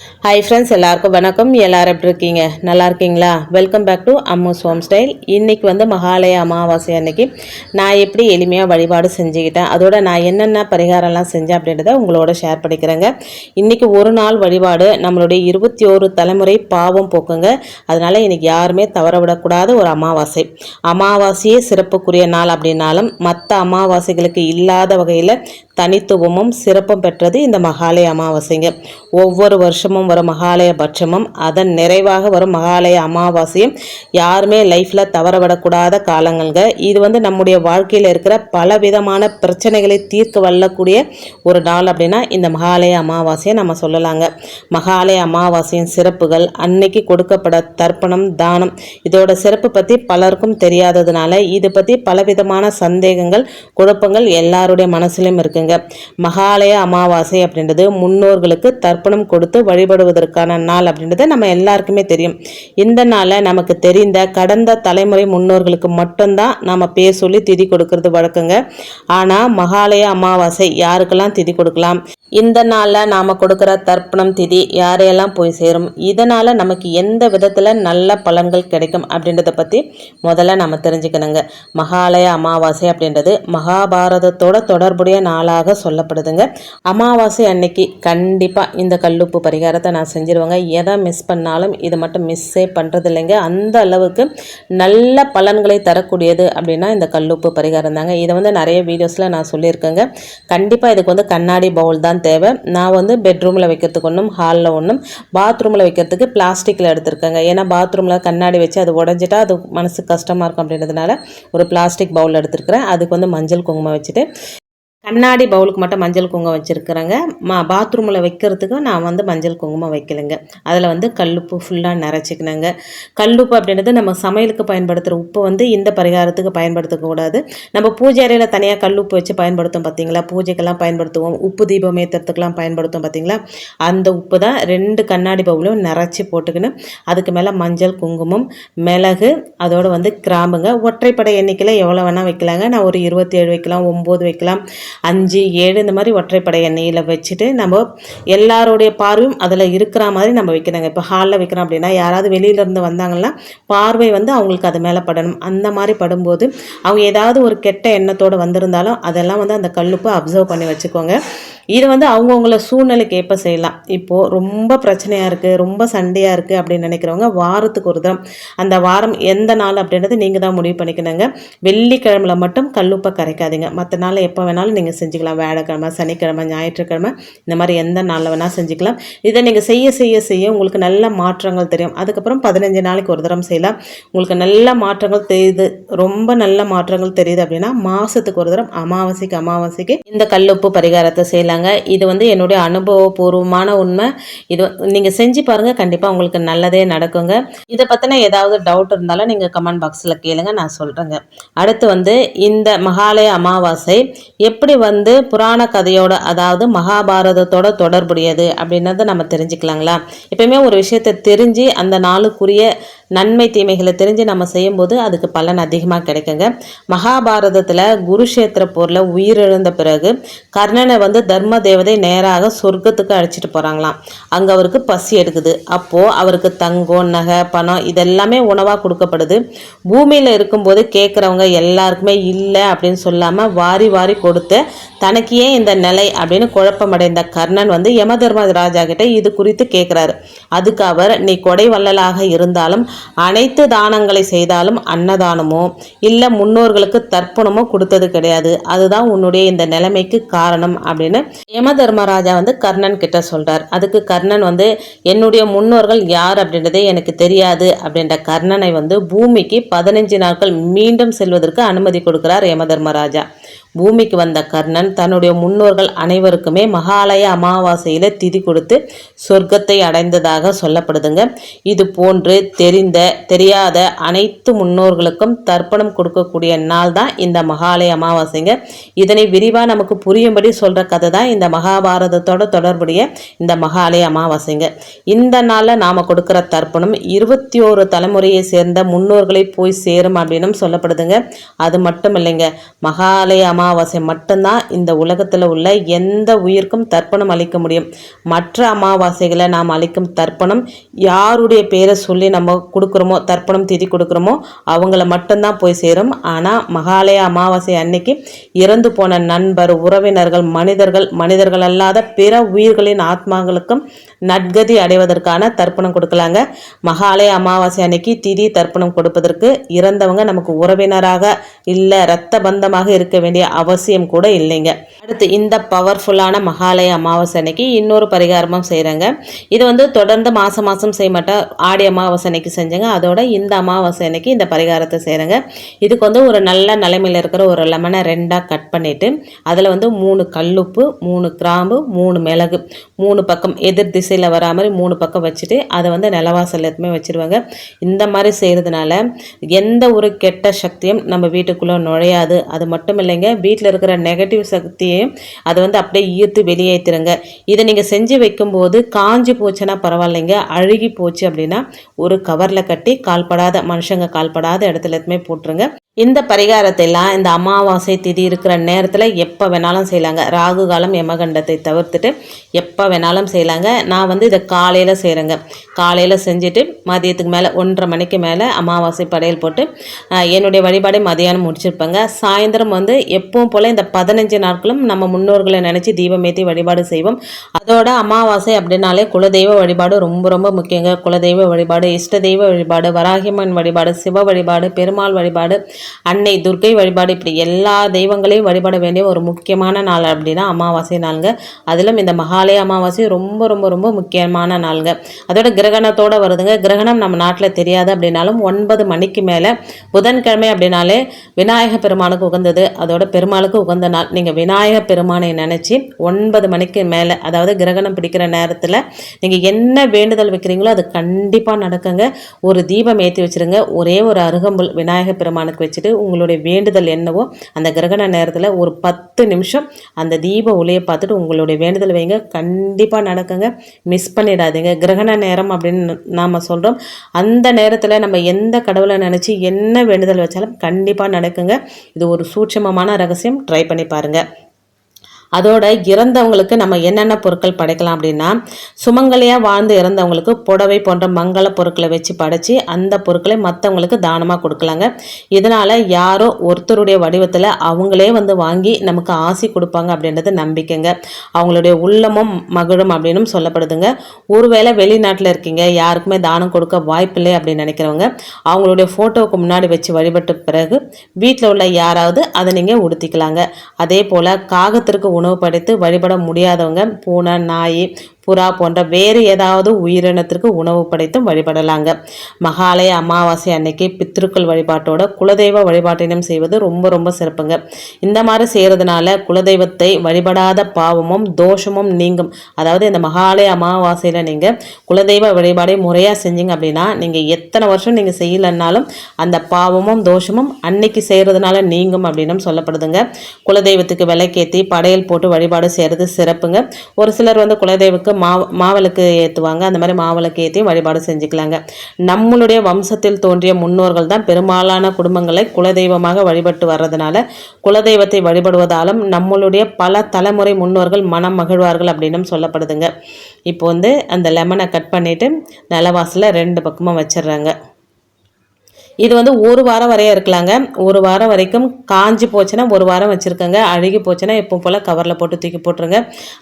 Hi friends எல்லாருக்கும் வணக்கம். எல்லோரும் எப்படி இருக்கீங்க? நல்லா இருக்கீங்களா? Welcome back to Ammu's home style இன்றைக்கி வந்து மகாலய அமாவாசை அன்னைக்கு. நான் எப்படி எளிமையாக வழிபாடு செஞ்சுக்கிட்டேன்? அதோட நான் என்னென்ன பரிகாரம்லாம் செஞ்சேன் அப்படின்றத உங்களோட ஷேர் பண்ணிக்கிறேங்க. இன்றைக்கி ஒரு நாள் வழிபாடு நம்மளுடைய இருபத்தி ஓரு தலைமுறை பாவம் போக்குங்க. அதனால் இன்றைக்கி யாருமே தவற விடக்கூடாத ஒரு அமாவாசை. அமாவாசையே சிறப்புக்குரிய நாள் அப்படின்னாலும் மற்ற அமாவாசைகளுக்கு இல்லாத வகையில் தனித்துவமும் சிறப்பும் பெற்றது இந்த மகாலய அமாவாசைங்க. ஒவ்வொரு வருஷமும் வரும் மகாலய பட்சமும் அதன் நிறைவாக வரும் மகாலய அமாவாசையும் யாருமே லைஃப்பில் தவறவிடக்கூடாத காலங்கள்ங்க. இது வந்து நம்முடைய வாழ்க்கையில் இருக்கிற பல விதமான பிரச்சனைகளை தீர்க்க வல்லக்கூடிய ஒரு நாள் அப்படின்னா இந்த மகாலய அமாவாசையை நம்ம சொல்லலாங்க. மகாலய அமாவாசையின் சிறப்புகள் அன்னைக்கு கொடுக்கப்பட தர்ப்பணம் தானம் இதோட சிறப்பு பற்றி பலருக்கும் தெரியாததுனால இது பற்றி பலவிதமான சந்தேகங்கள் குழப்பங்கள் எல்லாருடைய மனசிலும் இருக்குங்க. மகாலய அமாவாசை அப்படின்றது முன்னோர்களுக்கு தர்ப்பணம் கொடுத்து வழிபடுவதற்கான நாள் அப்படின்றது நம்ம எல்லாருக்குமே தெரியும். இந்த நாளில் நமக்கு தெரிந்த கடந்த தலைமுறை முன்னோர்களுக்கு மட்டும்தான் நம்ம பேர் சொல்லி திதி கொடுக்கறது வழக்கங்க. ஆனால் மகாலய அமாவாசை யாருக்கெல்லாம் திதி கொடுக்கலாம்? இந்த நாளில் நாம் கொடுக்குற தர்ப்பணம் திதி யாரையெல்லாம் போய் சேரும்? இதனால் நமக்கு எந்த விதத்தில் நல்ல பலன்கள் கிடைக்கும் அப்படின்றத பற்றி முதல்ல நம்ம தெரிஞ்சுக்கணுங்க. மகாலய அமாவாசை அப்படின்றது மகாபாரதத்தோட தொடர்புடைய நாளாக சொல்லப்படுதுங்க. அமாவாசை அன்னைக்கு கண்டிப்பாக இந்த கல்லுப்பு பரிகாரத்தை நான் செஞ்சிருவேங்க. எதை மிஸ் பண்ணாலும் இதை மட்டும் மிஸ்ஸே பண்ணுறது இல்லைங்க அந்த அளவுக்கு நல்ல பலன்களை தரக்கூடியது அப்படின்னா இந்த கல்லுப்பு பரிகாரம் தாங்க. இதை வந்து நிறைய வீடியோஸில் நான் சொல்லியிருக்கேங்க. கண்டிப்பாக இதுக்கு வந்து கண்ணாடி பவுல் தான் தேவை. நான் வந்து பெட்ரூமில் வைக்கிறதுக்கு ஒன்றும் ஹாலில் ஒன்றும் பாத்ரூமில் வைக்கிறதுக்கு பிளாஸ்டிக்கில் எடுத்திருக்கேங்க. ஏன்னா பாத்ரூமில் கண்ணாடி வச்சு அது உடஞ்சிட்டா அது மனசுக்கு கஷ்டமாக இருக்கும் அப்படின்றதுனால ஒரு பிளாஸ்டிக் பவுல் எடுத்துருக்கிறேன். அதுக்கு வந்து மஞ்சள் குங்குமம் வச்சுட்டு கண்ணாடி பவுலுக்கு மட்டும் மஞ்சள் குங்குமம் வச்சுருக்குறேங்க. மா பாத்ரூமில் வைக்கிறதுக்கும் நான் வந்து மஞ்சள் குங்குமம் வைக்கலைங்க. அதில் வந்து கல்லுப்பு ஃபுல்லாக நிறச்சிக்கணுங்க கல்லுப்பு அப்படின்றது நம்ம சமையலுக்கு பயன்படுத்துகிற உப்பு வந்து இந்த பரிகாரத்துக்கு பயன்படுத்தக்கூடாது நம்ம பூஜை அறையில் தனியாக கல்லுப்பு வச்சு பயன்படுத்தும் பார்த்தீங்களா பூஜைக்கெல்லாம் பயன்படுத்துவோம். உப்பு தீபம் ஏற்றுறதுக்கெல்லாம் பயன்படுத்தும் பார்த்தீங்களா அந்த உப்பு தான் ரெண்டு கண்ணாடி பவுலும் நிறச்சி போட்டுக்கின்னு அதுக்கு மேலே மஞ்சள் குங்குமம் மிளகு அதோடு வந்து கிராம்புங்க. ஒற்றைப்படை எண்ணிக்கையில் எவ்வளோ வேணால் வைக்கலாங்க. நான் ஒரு இருபத்தேழு வைக்கலாம் ஒம்பது வைக்கலாம். அஞ்சு ஏழு இந்த மாதிரி ஒற்றைப்படை எண்ணெயில் வச்சுட்டு நம்ம எல்லாருடைய பார்வையும் அதில் இருக்கிற மாதிரி நம்ம வைக்கணுங்க. இப்போ ஹாலில் வைக்கிறோம் அப்படின்னா யாராவது வெளியிலேருந்து வந்தாங்கன்னா பார்வை வந்து அவங்களுக்கு அது மேலே படணும். அந்த மாதிரி படும்போது அவங்க ஏதாவது ஒரு கெட்ட எண்ணத்தோடு வந்திருந்தாலும் அதெல்லாம் வந்து அந்த கல்லுப்பை அப்சர்வ் பண்ணி வச்சுக்கோங்க. இது வந்து அவங்கவுங்கள சூழ்நிலைக்கு ஏற்ப செய்யலாம். இப்போது ரொம்ப பிரச்சனையாக இருக்குது ரொம்ப சண்டையாக இருக்குது அப்படின்னு நினைக்கிறவங்க வாரத்துக்கு ஒரு தரம். அந்த வாரம் எந்த நாள் அப்படின்றது நீங்கள் தான் முடிவு பண்ணிக்கணுங்க. வெள்ளிக்கிழமையில மட்டும் கல்லுப்பை கரைக்காதீங்க. மற்ற நாள் எப்போ வேணாலும் நீங்கள் செஞ்சுக்கலாம். வேலைக்கிழமை சனிக்கிழமை ஞாயிற்றுக்கிழமை இந்த மாதிரி எந்த நாளில் வேணால் செஞ்சுக்கலாம். இதை நீங்கள் செய்ய செய்ய செய்ய உங்களுக்கு நல்ல மாற்றங்கள் தெரியும். அதுக்கப்புறம் பதினஞ்சு நாளைக்கு ஒரு தரம் செய்யலாம். உங்களுக்கு நல்ல மாற்றங்கள் தெரியுது. ரொம்ப நல்ல மாற்றங்கள் தெரியுது அப்படின்னா மாதத்துக்கு ஒரு தரம் அமாவாசைக்கு அமாவாசைக்கு இந்த கல்லுப்பு பரிகாரத்தை செய்யலாம் சொல்லியிருந்தாங்க இது வந்து என்னுடைய அனுபவபூர்வமான உண்மை. இது நீங்கள் செஞ்சு பாருங்கள் கண்டிப்பாக உங்களுக்கு நல்லதே நடக்குங்க. இதை பற்றின ஏதாவது டவுட் இருந்தாலும் நீங்கள் கமெண்ட் பாக்ஸில் கேளுங்க. நான் சொல்கிறேங்க அடுத்து வந்து இந்த மகாலய அமாவாசை எப்படி வந்து புராண கதையோட அதாவது மகாபாரதத்தோட தொடர்புடையது அப்படின்றத நம்ம தெரிஞ்சுக்கலாங்களா? எப்பயுமே ஒரு விஷயத்தை தெரிஞ்சு அந்த நாளுக்குரிய நன்மை தீமைகளை தெரிஞ்சு நம்ம செய்யும்போது அதுக்கு பலன் அதிகமாக கிடைக்குங்க. மகாபாரதத்தில் குருஷேத்திர போரில் உயிரிழந்த பிறகு கர்ணனை வந்து தர்ம தேவதை நேராக சொர்க்கத்துக்கு அழைச்சிட்டு போகிறாங்களாம் அங்கே அவருக்கு பசி எடுக்குது. அப்போது அவருக்கு தங்கம் நகை பணம் இதெல்லாமே உணவாக கொடுக்கப்படுது. பூமியில் இருக்கும்போது கேட்குறவங்க எல்லாருக்குமே இல்லை அப்படின்னு சொல்லாமல் வாரி வாரி கொடுத்து தனக்கு ஏன் இந்த நிலை அப்படின்னு குழப்பமடைந்த கர்ணன் வந்து யம தர்மராஜா கிட்ட இது குறித்து கேட்குறாரு அதுக்கு அவர் நீ கொடை வள்ளலாக இருந்தாலும் அனைத்து தானங்களை செய்தாலும் அன்னதானமோ இல்லை முன்னோர்களுக்கு தர்ப்பணமோ கொடுத்தது கிடையாது. அதுதான் உன்னுடைய இந்த நிலைமைக்கு காரணம் அப்படின்னு யம தர்மராஜா வந்து கர்ணன் கிட்ட சொல்றார். அதுக்கு கர்ணன் வந்து என்னுடைய முன்னோர்கள் யார் அப்படின்றதே எனக்கு தெரியாது அப்படின்ற கர்ணனை வந்து பூமிக்கு பதினஞ்சு நாட்கள் மீண்டும் செல்வதற்கு அனுமதி கொடுக்கிறார் யம தர்மராஜா பூமிக்கு வந்த கர்ணன் தன்னுடைய முன்னோர்கள் அனைவருக்குமே மகாலய அமாவாசையில் திதி கொடுத்து சொர்க்கத்தை அடைந்ததாக சொல்லப்படுதுங்க. இது போன்று தெரிந்த தெரியாத அனைத்து முன்னோர்களுக்கும் தர்ப்பணம் கொடுக்கக்கூடிய நாள் தான் இந்த மகாலய அமாவாசைங்க. இதனை விரிவாக நமக்கு புரியும்படி சொல்கிற கதை தான் இந்த மகாபாரதத்தோட தொடர்புடைய இந்த மகாலய அமாவாசைங்க. இந்த நாளில் நாம் கொடுக்குற தர்ப்பணம் இருபத்தி ஓரு தலைமுறையை சேர்ந்த முன்னோர்களை போய் சேரும் அப்படின்னு சொல்லப்படுதுங்க. அது மட்டும் இல்லைங்க. மகாலய மகாலய அமாவாசை மட்டும்தான் இந்த உலகத்தில் உள்ள எந்த உயிருக்கும் தர்ப்பணம் அளிக்க முடியும். மற்ற அமாவாசைகளை நாம் அளிக்கும் தர்ப்பணம் யாருடைய பேரை சொல்லி நம்ம கொடுக்குறோமோ தர்ப்பணம் திதி கொடுக்குறோமோ அவங்கள மட்டும்தான் போய் சேரும். ஆனால் மகாலய அமாவாசை அன்னைக்கு இறந்து போன நண்பர் உறவினர்கள் மனிதர்கள் மனிதர்கள் அல்லாத பிற உயிர்களின் ஆத்மாக்களுக்கும் நற்கதி அடைவதற்கான தர்ப்பணம் கொடுக்கலாங்க. மகாலய அமாவாசை அன்னைக்கு திதி தர்ப்பணம் கொடுப்பதற்கு இறந்தவங்க நமக்கு உறவினராக இல்லை இரத்த பந்தமாக இருக்க வேண்டிய அவசியம் கூட இல்லைங்க. அடுத்து இந்த பவர்ஃபுல்லான மகாலய அமாவாசை அன்னைக்கு இன்னொரு பரிகாரமும் செய்கிறாங்க இது வந்து தொடர்ந்து மாதம் மாதம் செய்ய மாட்டேன் ஆடி அமாவாசை அன்னைக்கு செஞ்சேங்க. அதோட இந்த அமாவாசை அன்னைக்கு இந்த பரிகாரத்தை செய்கிறாங்க இதுக்கு வந்து ஒரு நல்ல நிலைமையில் இருக்கிற ஒரு லெமனை ரெண்டாக கட் பண்ணிவிட்டு அதில் வந்து மூணு கல்லுப்பு மூணு கிராம்பு மூணு மிளகு மூணு பக்கம் எதிர் திசையில் வரா மாதிரி மூணு பக்கம் வச்சுட்டு அதை வந்து நிலவாசல் எதுவுமே வச்சுருவாங்க. இந்த மாதிரி செய்கிறதுனால எந்த ஒரு கெட்ட சக்தியும் நம்ம வீட்டுக்குள்ளே நுழையாது. அது மட்டும் இல்லைங்க வீட்டில் இருக்கிற நெகட்டிவ் சக்தியையும் அதை வந்து அப்படியே ஈர்த்து வெளியேற்றுருங்க. இதை நீங்கள் செஞ்சு வைக்கும்போது காஞ்சி போச்சுன்னா பரவாயில்லைங்க. அழுகி போச்சு அப்படின்னா ஒரு கவரில் கட்டி கால்படாத மனுஷங்க கால்படாத இடத்துல எதுவுமே போட்டுருங்க. இந்த பரிகாரத்தை எல்லாம் இந்த அமாவாசை திதி இருக்கிற நேரத்தில் எப்போ வேணாலும் செய்யலாங்க. ராகு காலம் யமகண்டத்தை தவிர்த்துட்டு எப்போ வேணாலும் செய்யலாங்க. நான் வந்து இதை காலையில் செய்கிறேங்க காலையில் செஞ்சுட்டு மதியத்துக்கு மேலே ஒன்றரை மணிக்கு மேலே அமாவாசை படையல் போட்டு என்னுடைய வழிபாடை மதியானம் முடிச்சிருப்பேங்க. சாயந்தரம் வந்து எப்பவும் போல் இந்த பதினஞ்சு நாட்களும் நம்ம முன்னோர்களை நினச்சி தீபமேத்தி வழிபாடு செய்வோம். அதோட அமாவாசை அப்படின்னாலே குலதெய்வ வழிபாடு ரொம்ப ரொம்ப முக்கியங்க. குலதெய்வ வழிபாடு இஷ்ட தெய்வ வழிபாடு வராகிமன் வழிபாடு சிவ வழிபாடு பெருமாள் வழிபாடு அன்னை துர்க்கை வழிபாடு. இப்படி எல்லா தெய்வங்களையும் வழிபட வேண்டிய ஒரு முக்கியமான நாள் அப்படின்னா அமாவாசை நாளுங்க. அதிலும் இந்த மகாலய அமாவாசை ரொம்ப ரொம்ப ரொம்ப முக்கியமான நாளுங்க. அதோட கிரகணத்தோடு வருதுங்க. கிரகணம் நம்ம நாட்டில் தெரியாது அப்படின்னாலும் ஒன்பது மணிக்கு மேலே புதன்கிழமை அப்படின்னாலே விநாயக பெருமானுக்கு உகந்தது. அதோட பெருமாளுக்கு உகந்த நாள். நீங்கள் விநாயக பெருமானை நினச்சி ஒன்பது மணிக்கு மேலே அதாவது கிரகணம் பிடிக்கிற நேரத்தில் நீங்கள் என்ன வேண்டுதல் வைக்கிறீங்களோ அது கண்டிப்பாக நடக்குங்க. ஒரு தீபம் ஏற்றி வச்சுருங்க. ஒரே ஒரு அருகம்புல் விநாயக பெருமானுக்கு வச்சு வச்சுட்டு உங்களுடைய வேண்டுதல் என்னவோ அந்த கிரகண நேரத்தில் ஒரு பத்து நிமிஷம் அந்த தீப ஒளியை பார்த்துட்டு உங்களுடைய வேண்டுதல் வைங்க. கண்டிப்பாக நடக்குங்க. மிஸ் பண்ணிடாதீங்க. கிரகண நேரம் அப்படின்னு நாம் சொல்கிறோம் அந்த நேரத்தில் நம்ம எந்த கடவுளை நினச்சி என்ன வேண்டுதல் வச்சாலும் கண்டிப்பாக நடக்குங்க. இது ஒரு சூட்சமமான ரகசியம். ட்ரை பண்ணி பாருங்கள் அதோட இறந்தவங்களுக்கு நம்ம என்னென்ன பொருட்கள் படைக்கலாம் அப்படின்னா சுமங்கலியாக வாழ்ந்து இறந்தவங்களுக்கு புடவை போன்ற மங்கள பொருட்களை வச்சு படைச்சி அந்த பொருட்களை மற்றவங்களுக்கு தானமாக கொடுக்கலாங்க. இதனால் யாரோ ஒருத்தருடைய வடிவத்தில் அவங்களே வந்து வாங்கி நமக்கு ஆசி கொடுப்பாங்க அப்படின்றது நம்பிக்கைங்க. அவங்களுடைய உள்ளமும் மகிழும் அப்படின்னும் சொல்லப்படுதுங்க. ஒருவேளை வெளிநாட்டில் இருக்கீங்க யாருக்குமே தானம் கொடுக்க வாய்ப்பில்லை அப்படின்னு நினைக்கிறவங்க அவங்களுடைய ஃபோட்டோவுக்கு முன்னாடி வச்சு வழிபட்ட பிறகு வீட்டில் உள்ள யாராவது அதை நீங்கள் உடுத்திக்கலாங்க. அதே போல் காகத்திற்கு உணவு படைத்து வழிபட முடியாதவங்க பூனை நாய் புறா போன்ற வேறு ஏதாவது உயிரினத்திற்கு உணவு படைத்தும் வழிபடலாங்க. மகாலய அமாவாசை அன்னைக்கு பித்திருக்கள் வழிபாட்டோட குலதெய்வ வழிபாட்டினம் செய்வது ரொம்ப ரொம்ப சிறப்புங்க. இந்த மாதிரி செய்கிறதுனால குலதெய்வத்தை வழிபடாத பாவமும் தோஷமும் நீங்கும். அதாவது இந்த மகாலய அமாவாசையில் நீங்கள் குலதெய்வ வழிபாடை முறையாக செஞ்சீங்க அப்படின்னா நீங்கள் எத்தனை வருஷம் நீங்கள் செய்யலைன்னாலும் அந்த பாவமும் தோஷமும் அன்னைக்கு செய்கிறதுனால நீங்கும் அப்படின்னு சொல்லப்படுதுங்க. குலதெய்வத்துக்கு விலைக்கேற்றி படையல் போட்டு வழிபாடு செய்கிறது சிறப்புங்க. ஒரு சிலர் வந்து குலதெய்வக்கு மாவ மாவிளக்கு ஏற்றுவாங்க அந்த மாதிரி மாவிளக்கு ஏற்றி வழிபாடு செஞ்சுக்கலாங்க. நம்மளுடைய வம்சத்தில் தோன்றிய முன்னோர்கள் தான் பெரும்பாலான குடும்பங்களை குலதெய்வமாக வழிபட்டு வர்றதுனால குலதெய்வத்தை வழிபடுவதாலும் நம்மளுடைய பல தலைமுறை முன்னோர்கள் மனம் மகிழ்வார்கள் அப்படின்னும் சொல்லப்படுதுங்க. இப்போ வந்து அந்த லெமனை கட் பண்ணிவிட்டு நிலவாசலில் ரெண்டு பக்கமும் வச்சிடுறாங்க இது வந்து ஒரு வாரம் வரைய இருக்கலாங்க. ஒரு வாரம் வரைக்கும் காஞ்சி போச்சுன்னா ஒரு வாரம் வச்சுருக்கங்க. அழுகி போச்சுன்னா எப்போ போல் கவரில் போட்டு தூக்கி போட்டுருங்க.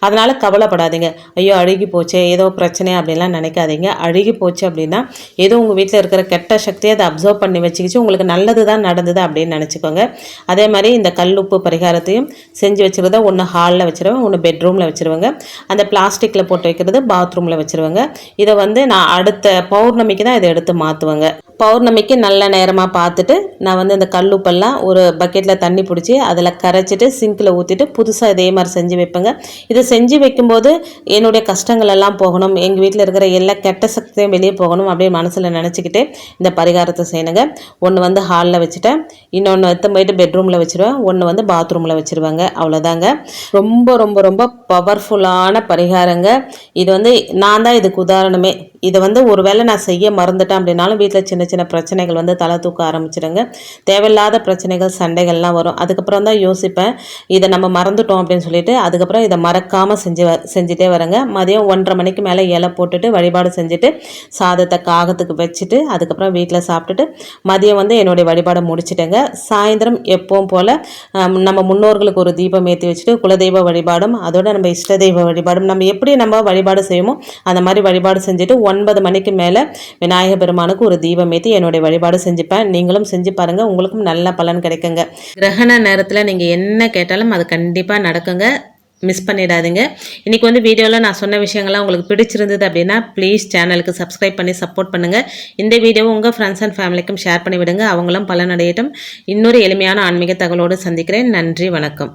அதனால் கவலைப்படாதீங்க. ஐயோ அழுகி போச்சே ஏதோ பிரச்சனை அப்படின்லாம் நினைக்காதீங்க. அழுகி போச்சு அப்படின்னா ஏதோ உங்கள் வீட்டில் இருக்கிற கெட்ட சக்தியை அதை அப்சர்வ் பண்ணி வச்சுக்கிச்சு உங்களுக்கு நல்லது தான் நடந்தது அப்படின்னு நினச்சிக்கோங்க. அதே மாதிரி இந்த கல்லுப்பு பரிகாரத்தையும் செஞ்சு வச்சுருந்தா ஒன்று ஹாலில் வச்சுருவேன் ஒன்று பெட்ரூமில் வச்சுருவாங்க. அந்த பிளாஸ்டிக்கில் போட்டு வைக்கிறது பாத்ரூமில் வச்சுருவாங்க. இதை வந்து நான் அடுத்த பௌர்ணமிக்கு தான் இதை எடுத்து மாற்றுவேங்க பௌர்ணமிக்கு நல்ல நேரமாக பார்த்துட்டு நான் வந்து இந்த கல்லுப்பெல்லாம் ஒரு பக்கெட்டில் தண்ணி பிடிச்சி அதில் கரைச்சிட்டு சிங்கில் ஊற்றிட்டு புதுசாக இதே மாதிரி செஞ்சு வைப்பேங்க. இதை செஞ்சு வைக்கும்போது என்னுடைய கஷ்டங்கள் எல்லாம் போகணும். எங்கள் வீட்டில் இருக்கிற எல்லா கெட்ட சக்தியும் வெளியே போகணும் அப்படியே மனசில் நினச்சிக்கிட்டு இந்த பரிகாரத்தை செய்யணுங்க. ஒன்று வந்து ஹாலில் வச்சுட்டேன். இன்னொன்று எடுத்து போயிட்டு பெட்ரூமில் வச்சுருவேன். ஒன்று வந்து பாத்ரூமில் வச்சுருவாங்க. அவ்வளோதாங்க ரொம்ப ரொம்ப ரொம்ப பவர்ஃபுல்லான பரிகாரங்க. இது வந்து நான் தான் இதுக்கு உதாரணமே. இதை வந்து ஒருவேளை நான் செய்ய மறந்துட்டேன் அப்படின்னாலும் வீட்டில் சின்ன சின்ன பிரச்சனைகள் வந்து தலை தூக்க ஆரம்பிச்சிடுங்க தேவையில்லாத பிரச்சனைகள் சண்டைகள்லாம் வரும். அதுக்கப்புறம் தான் யோசிப்பேன் இதை நம்ம மறந்துட்டோம் அப்படின்னு சொல்லிட்டு அதுக்கப்புறம் இதை மறக்காமல் செஞ்சு வ செஞ்சுட்டே வரேங்க. மதியம் ஒன்றரை மணிக்கு மேலே இலை போட்டுட்டு வழிபாடு செஞ்சுட்டு சாதத்தை காகத்துக்கு வச்சுட்டு அதுக்கப்புறம் வீட்டில் சாப்பிட்டுட்டு மதியம் வந்து என்னுடைய வழிபாடை முடிச்சுட்டேங்க. சாயந்தரம் எப்பவும் போல் நம்ம முன்னோர்களுக்கு ஒரு தீபம் ஏற்றி வச்சுட்டு குலதெய்வ வழிபாடும் அதோட நம்ம இஷ்ட தெய்வ வழிபாடும் நம்ம எப்படி நம்ம வழிபாடு செய்வோமோ அந்த மாதிரி வழிபாடு செஞ்சுட்டு ஒன்பது மணிக்கு மேலே விநாயக பெருமானுக்கு ஒரு தீபம் ஏற்றி என்னுடைய வழிபாடு செஞ்சுப்பேன். நீங்களும் செஞ்சு பாருங்கள் உங்களுக்கும் நல்ல பலன் கிடைக்குங்க. கிரகண நேரத்தில் நீங்கள் என்ன கேட்டாலும் அது கண்டிப்பாக நடக்குங்க. மிஸ் பண்ணிடாதீங்க. இன்றைக்கி வந்து வீடியோவில் நான் சொன்ன விஷயங்கள்லாம் உங்களுக்கு பிடிச்சிருந்தது அப்படின்னா ப்ளீஸ் சேனலுக்கு சப்ஸ்கிரைப் பண்ணி சப்போர்ட் பண்ணுங்கள் இந்த வீடியோவை உங்கள் ஃப்ரெண்ட்ஸ் அண்ட் ஃபேமிலிக்கும் ஷேர் பண்ணிவிடுங்க. அவங்களும் பலனடையட்டும். இன்னொரு எளிமையான ஆன்மீக தகவலோடு சந்திக்கிறேன். நன்றி வணக்கம்.